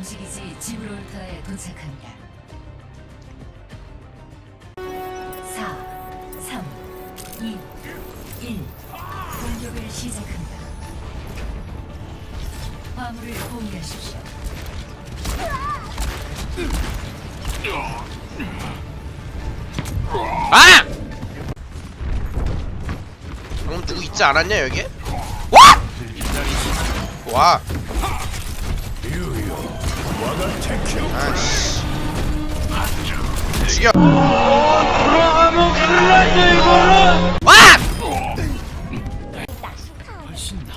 감시기지 지브롤터에 도착합니다. 4, 3, 2, 1. 공격을 시작합니다. 화물을 공유하십시오. 아! 방금 누구 있지 않았냐 여기? 와! 와. 아이씨. 죽여. 와!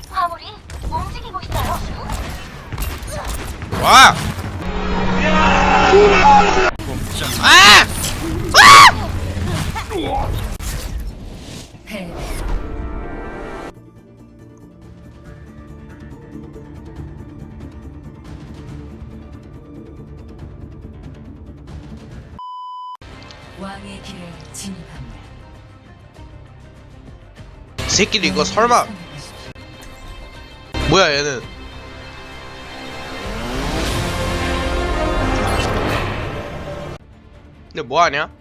화물이 움직이고 있어요. 와! 아! 왕의 길에 진입합니다. 이 새끼들 이거 설마 뭐야 얘는? 근데 뭐 하냐?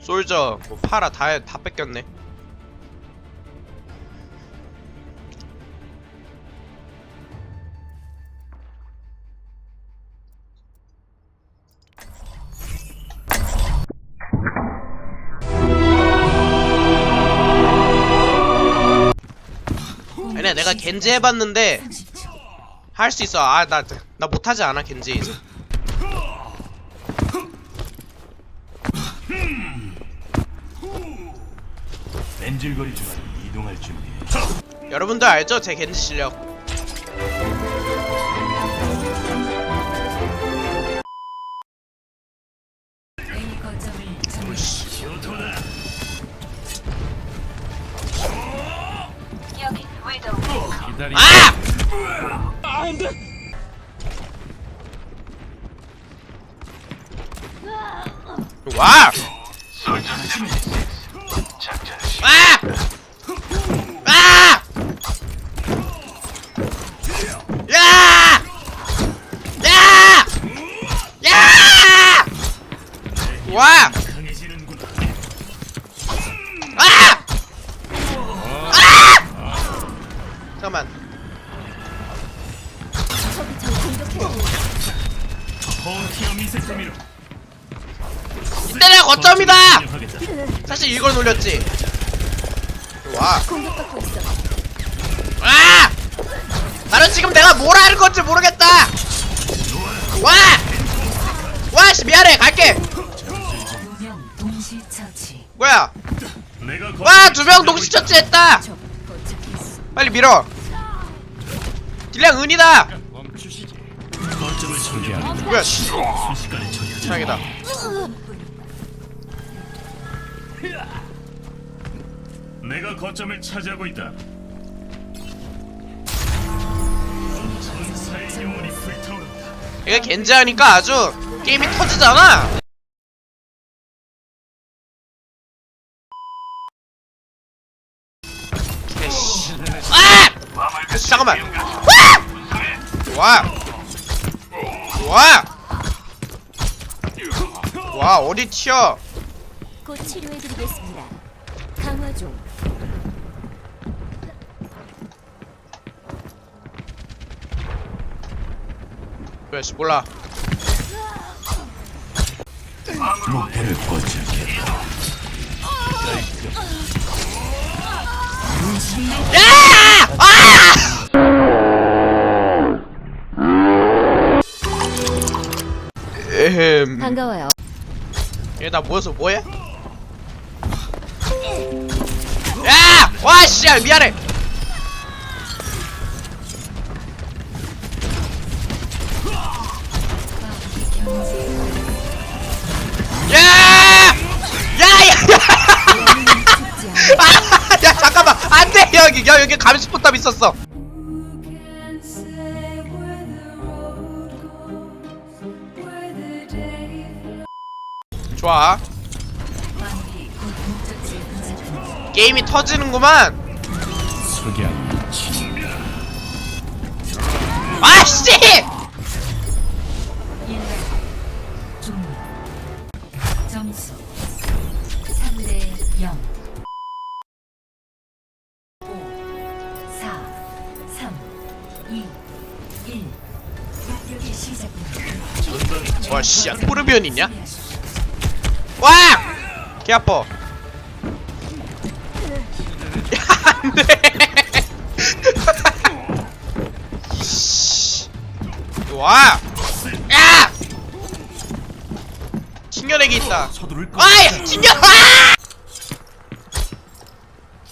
솔저 뭐 팔아 다다 뺏겼네. 아니야 내가 겐지 해봤는데 30초. 할수 있어. 아 나 나 못하지 않아 겐지 이제. 뺀질거리지만 이동할 준비. 여러분들 알죠? 제 겐지 실력. 아! 와! 아! 아! 야! 야! 야! 와! 이때 내가 거점이다! 사실 이걸 놀렸지. 와. 아! 나는 지금 내가 뭘 하는 건지 모르겠다. 와! 와, 씨 미안해. 갈게. 뭐야? 와, 두 명 동시 처치했다. 빨리 밀어. 딜량 은이다. 씨. 최악이다. 내가 거점을 차지하고 있다. 전사의 영혼이 불타오른다. 이거 겐지 하니까 아주 게임이 터지잖아. 아! 잠깐만. 와! 와! 와, 어디 튀어? 곧 치료해드리겠습니다. 강화 중. 왜, 씨, 몰라. 목표를 포착했다. 야! 아! 에헴. 반가워요. 얘 나 모여서 뭐해? 야! 와, 씨, 야, 미안해. 야! 야, 야, 야! 아, 야, 잠깐만. 안 돼, 여기. 야, 여기 감시 포탑 있었어. 좋아. 게임이 터지는구만. 아씨! 아, 와 뭐, 씨야 토르비언 있냐? 와! 개 아파. 야, 안 돼. 와! 야! 튕겨내기 있다. 서두를 것 아이! 튕겨! 아!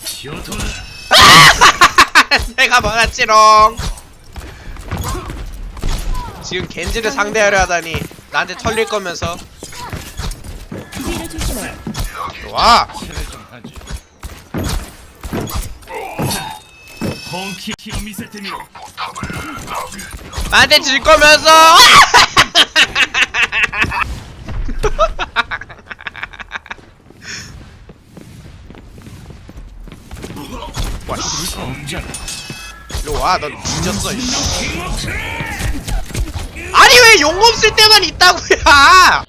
기어토나 내가 막았지롱. 지금 겐지를 상대하려 하다니 나한테 털릴 거면서 와! 나한테 질 거면서 와 씨, 일로 와, 넌 뒤졌어. 이씨. 아니 왜용 없을 때만 있다고야?